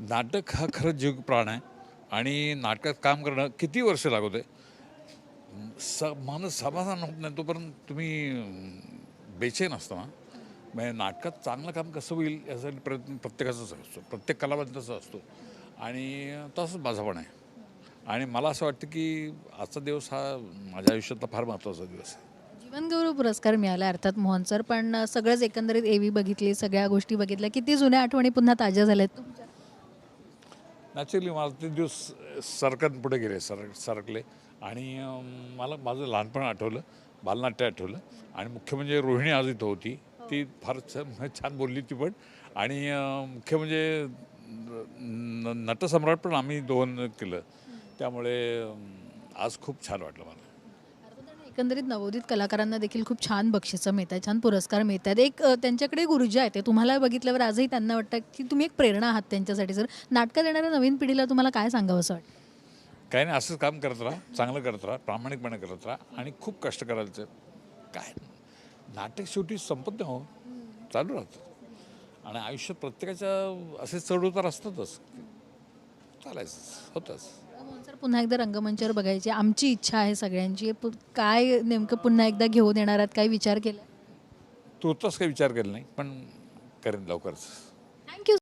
नाटक हा खरंच जीव प्राण आहे. आणि नाटकात काम करणं किती वर्ष लागू आहे स माणूस समाधान होत नाही तोपर्यंत तुम्ही बेचैन असता ना? म्हणजे नाटकात चांगलं काम कसं होईल यासाठी प्रयत्न प्रत्येकाचाच असतो. प्रत्येक कलावंताचा असतो. आणि तसंच माझा पण आहे. आणि मला असं वाटतं की आजचा दिवस हा माझ्या आयुष्यातला फार महत्त्वाचा दिवस आहे. जीवनगौरव पुरस्कार मिळाला अर्थात मोहन सर पण सगळंच एकंदरीत एवी बघितली सगळ्या गोष्टी बघितल्या. किती जुन्या आठवणी पुन्हा ताज्या झाल्या तुमच्या नॅचरली मला ते दिवस सरकत पुढे गेले सर सरकले. आणि मला माझं लहानपण आठवलं बालनाट्य आठवलं. आणि मुख्य म्हणजे रोहिणी आज इथं होती. ती फार छान बोलली ती पण. आणि मुख्य म्हणजे नटसम्राट पण आम्ही दोन केलं. त्यामुळे आज खूप छान वाटलं मला. एकंदरीत नवोदित कलाकारांना देखील खूप छान बक्षिसं मिळतात छान पुरस्कार मिळतात एक अ, त्यांच्याकडे एक ऊर्जा येते तुम्हाला बघितल्यावर आजही त्यांना वाटतं की तुम्ही एक प्रेरणा आहात त्यांच्यासाठी. सर नाटकात येणाऱ्या नवीन पिढीला तुम्हाला काय सांगावं असं वाटतं? काही नाही असंच काम करत राहा चांगलं करत राहा प्रामाणिकपणे करत राहा आणि खूप कष्ट करायचं काय? नाटक शेवटी संपत नाही हो. चालू राहतं. आणि आयुष्यात प्रत्येकाच्या असे चढउतार असतातच. चालायचं होतंच. सर पुन्हा एकदा रंगमंचावर बघायची आमची इच्छा आहे सगळ्यांची काय नेमकं पुन्हा एकदा घेऊन येणार आहात काय विचार केला? तूर्तास काही विचार केला नाही पण करेन लवकरच. थँक्यू